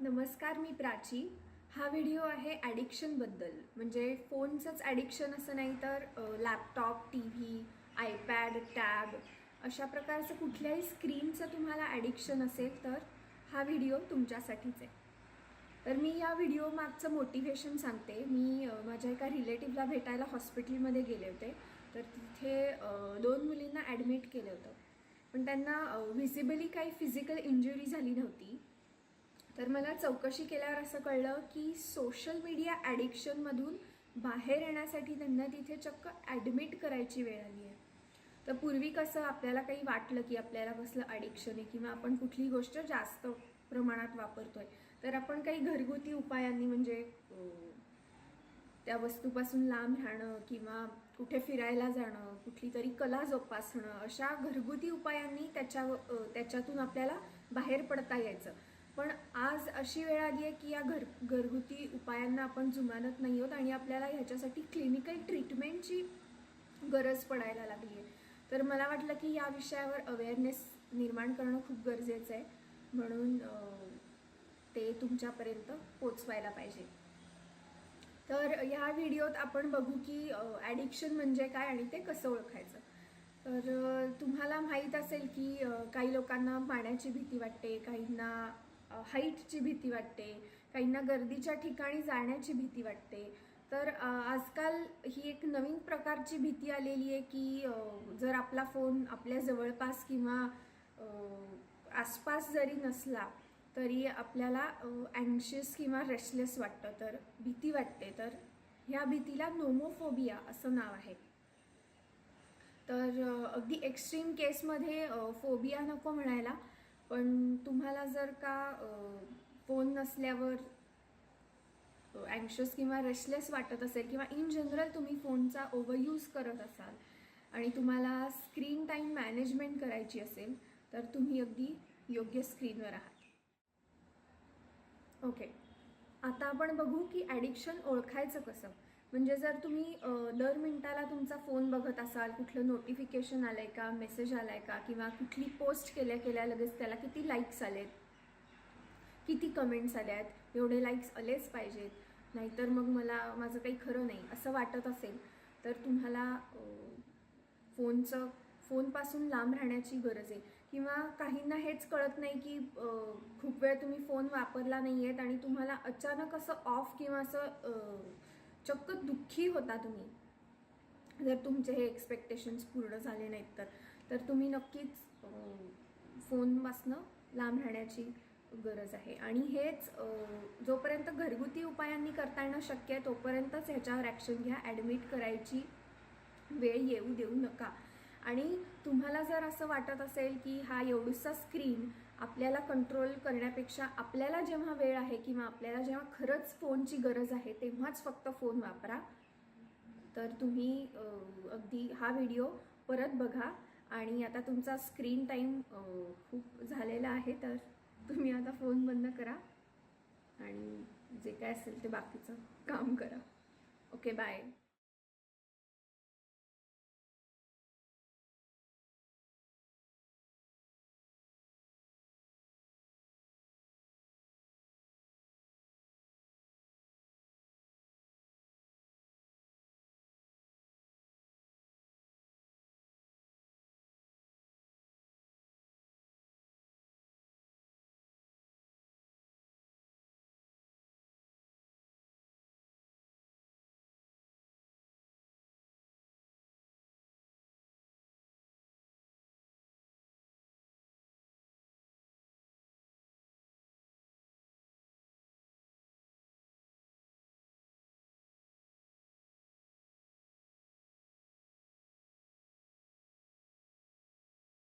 नमस्कार मी प्राची. हा व्हिडिओ आहे ॲडिक्शनबद्दल म्हणजे फोनचंच ॲडिक्शन असं नाही तर laptop T V iPad tab अशा प्रकारचं कुठल्याही स्क्रीनचं तुम्हाला ॲडिक्शन असेल तर हा व्हिडिओ तुमच्यासाठीच आहे. तर मी या व्हिडिओ मागचं मोटिवेशन सांगते. मी माझ्या एका रिलेटिव्हला भेटायला हॉस्पिटलमध्ये गेले होते. तर तिथे दोन मुलींना ॲडमिट केलं होतं. पण त्यांना व्हिजिबली काही फिजिकल इंजुरी झाली नव्हती. तर मला चौकशी केल्यावर असं कळलं की सोशल मीडिया ॲडिक्शनमधून बाहेर येण्यासाठी त्यांना तिथे चक्क ॲडमिट करायची वेळ आली आहे. तर पूर्वी कसं आपल्याला काही वाटलं की आपल्याला कसलं ॲडिक्शन आहे किंवा आपण कुठली गोष्ट जास्त प्रमाणात वापरतोय तर आपण काही घरगुती उपायांनी म्हणजे त्या वस्तूपासून लांब राहणं किंवा कुठे फिरायला जाणं कुठली तरी कला जोपासणं अशा घरगुती उपायांनी त्याच्या त्याच्यातून आपल्याला बाहेर पडता यायचं. पण आज अशी वेळ आली आहे की या घर घरगुती उपायांना आपण जुमानत नाही आहोत आणि आपल्याला ह्याच्यासाठी क्लिनिकल ट्रीटमेंटची गरज पडायला लागली आहे. तर मला वाटलं की या विषयावर अवेअरनेस निर्माण करणं खूप गरजेचं आहे. म्हणून ते तुमच्यापर्यंत पोचवायला पाहिजे. तर ह्या व्हिडिओत आपण बघू की ॲडिक्शन म्हणजे काय आणि ते कसं ओळखायचं. तर तुम्हाला माहीत असेल की काही लोकांना पाण्याची भीती वाटते काहींना हाईटची भीती वाटते काहींना गर्दीच्या ठिकाणी जाण्याची भीती वाटते. तर आजकाल ही एक नवीन प्रकारची भीती आलेली आहे की जर आपला फोन आपल्या जवळपास किंवा आसपास जरी नसला तरी आपल्याला अँशियस किंवा रेस्टलेस वाटतं. तर भीती वाटते. तर ह्या भीतीला नोमोफोबिया असं नाव आहे. तर अगदी एक्स्ट्रीम केसमध्ये फोबिया नको म्हणायला. पण तुम्हाला जर का फोन नसल्यावर अँशियस किंवा रेशलेस वाटत असेल किंवा इन जनरल तुम्ही फोनचा ओव्हरयूज करत असाल आणि तुम्हाला स्क्रीन टाईम मॅनेजमेंट करायची असेल तर तुम्ही अगदी योग्य स्क्रीनवर आहात. ओके आता आपण बघू की ॲडिक्शन ओळखायचं कसं. म्हणजे जर तुम्ही दर मिनिटाला तुमचा फोन बघत असाल कुठलं नोटिफिकेशन आलं आहे का मेसेज आला आहे का किंवा कुठली पोस्ट केल्या केल्या लगेच त्याला किती लाईक्स आलेत किती कमेंट्स आल्या आहेत एवढे लाईक्स आलेच पाहिजेत. नाहीतर मग मला माझं काही खरं नाही असं वाटत असेल तर तुम्हाला फोनचं फोनपासून लांब राहण्याची गरज आहे. किंवा काहींना हेच कळत नाही की खूप वेळ तुम्ही फोन वापरला नाही आहेत आणि तुम्हाला अचानक असं ऑफ किंवा असं चक्क दुःखी होता तुम्ही. जर तुमचे हे एक्सपेक्टेशन्स पूर्ण झाले नाहीत तर. तर तुम्ही नक्कीच फोनपासनं लांब राहण्याची गरज आहे. आणि हेच जोपर्यंत घरगुती उपायांनी करता येणं शक्य आहे तोपर्यंतच ह्याच्यावर ॲक्शन घ्या. ॲडमिट करायची वेळ येऊ देऊ नका. आणि तुम्हाला जर असं वाटत असेल की हा एवढूसा स्क्रीन आपल्याला कंट्रोल करण्यापेक्षा आपल्याला जेव्हा वेळ आहे किंवा आपल्याला जेव्हा खरंच फोनची गरज आहे तेव्हाच फक्त फोन वापरा. तर तुम्ही अगदी हा व्हिडिओ परत बघा. आणि आता तुमचा स्क्रीन टाईम खूप झालेला आहे तर तुम्ही आता फोन बंद करा. आणि जे काय असेल ते बाकीचं काम करा. Okay bye